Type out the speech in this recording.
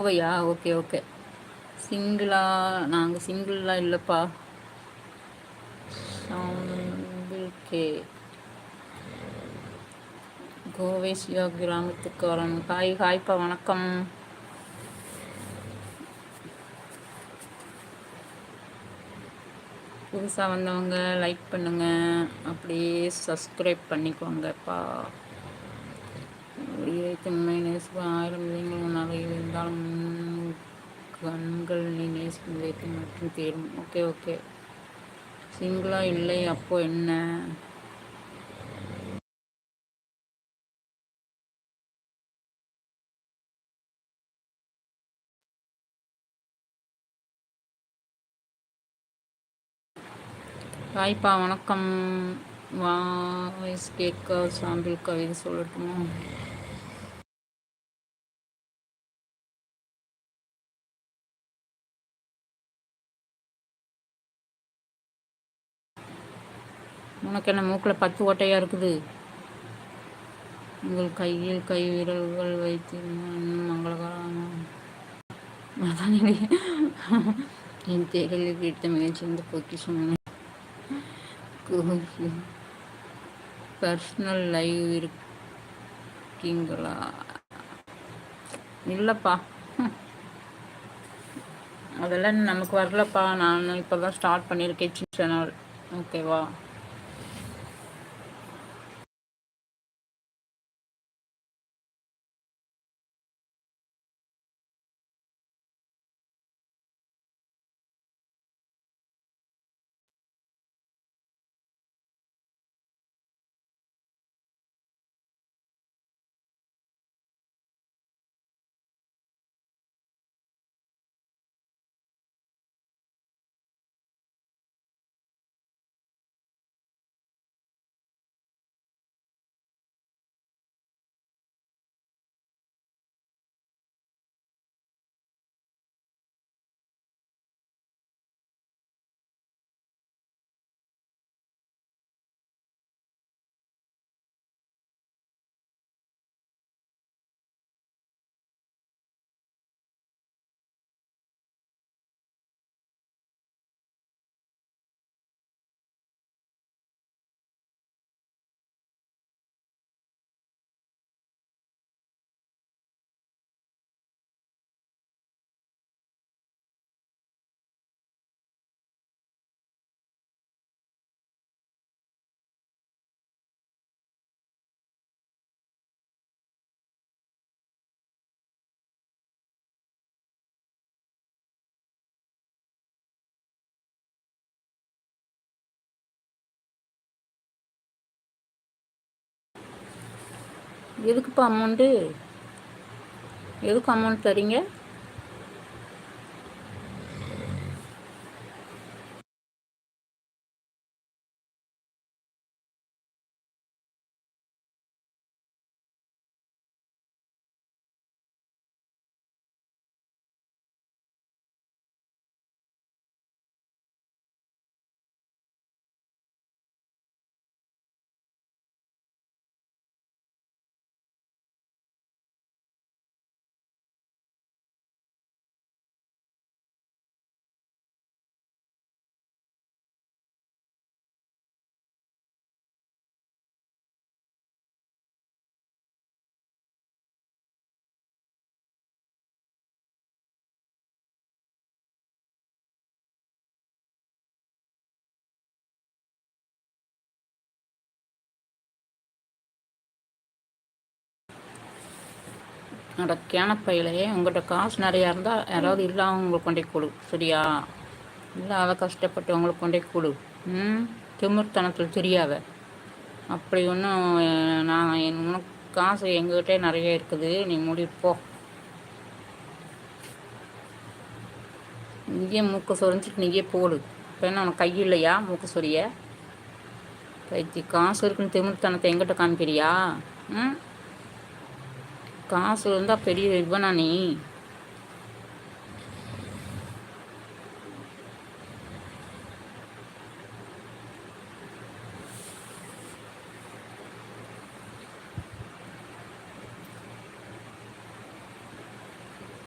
ஓவையா okay okay. சிங்கிளா? நாங்கள் சிங்கிள்லாம் இல்லைப்பா. கே கோவை சிவா கிராமத்துக்கு வரணும். ஹாய் ஹாய்ப்பா வணக்கம். புதுசாக வந்தவங்க லைக் பண்ணுங்க. அப்படியே சப்ஸ்கிரைப் பண்ணிக்கோங்கப்பா. உயிரை நேசிக்கும் ஆயிரம் விதங்கள் உன்னால் இருந்தாலும் கண்கள் நீ நேசிக்கும் விதத்தை மட்டும் தேரும். Okay okay. சிங்கிளா இல்லை அப்போ என்ன? ஹாய்ப்பா வணக்கம். வாய்ஸ் கேட்க சாம்பிள் கவிதை சொல்லட்டுமா? உனக்கு என்ன மூக்கில் பத்து ஓட்டையாக இருக்குது? உங்கள் கையில் கை விரல்கள் வைத்து இன்னும் மங்களகரமாக என் தேடலில் கிடைத்த மிகச்சிறந்த பொக்கிஷம் பர்சனல் லைவ் இருக்கீங்களா? இல்லைப்பா. அதெல்லாம் நமக்கு வரலப்பா. நான் இப்போ தான் ஸ்டார்ட் பண்ணியிருக்கேன் சேனல் ஓகேவா எதுக்குப்பா அமௌண்ட்டு எதுக்கு அமௌண்ட் தரீங்க? என்னோட கேனப்பையிலே உங்கள்கிட்ட காசு நிறையா இருந்தால் யாராவது இல்லாதவங்களுக்கு கொண்டே கொடு. சரியா? இல்லாத கஷ்டப்பட்டவங்களுக்கு கொண்டே கொடு. ம்? திமிர்த்தனத்தில் தெரியாத. அப்படி ஒன்றும் நான் உனக்கு காசு எங்ககிட்டே நிறைய இருக்குது. நீ முடிப்போ இங்கேயே மூக்க சொரிஞ்சிட்டு நீயே போடு. இப்போ என்ன உனக்கு கை இல்லையா மூக்க சொரிய? பைத்தி காசு இருக்குன்னு திமிர்த்தனத்தை எங்கிட்ட காமிக்கிறியா? ம்? காசு இருந்தால் பெரிய இவனா நீ?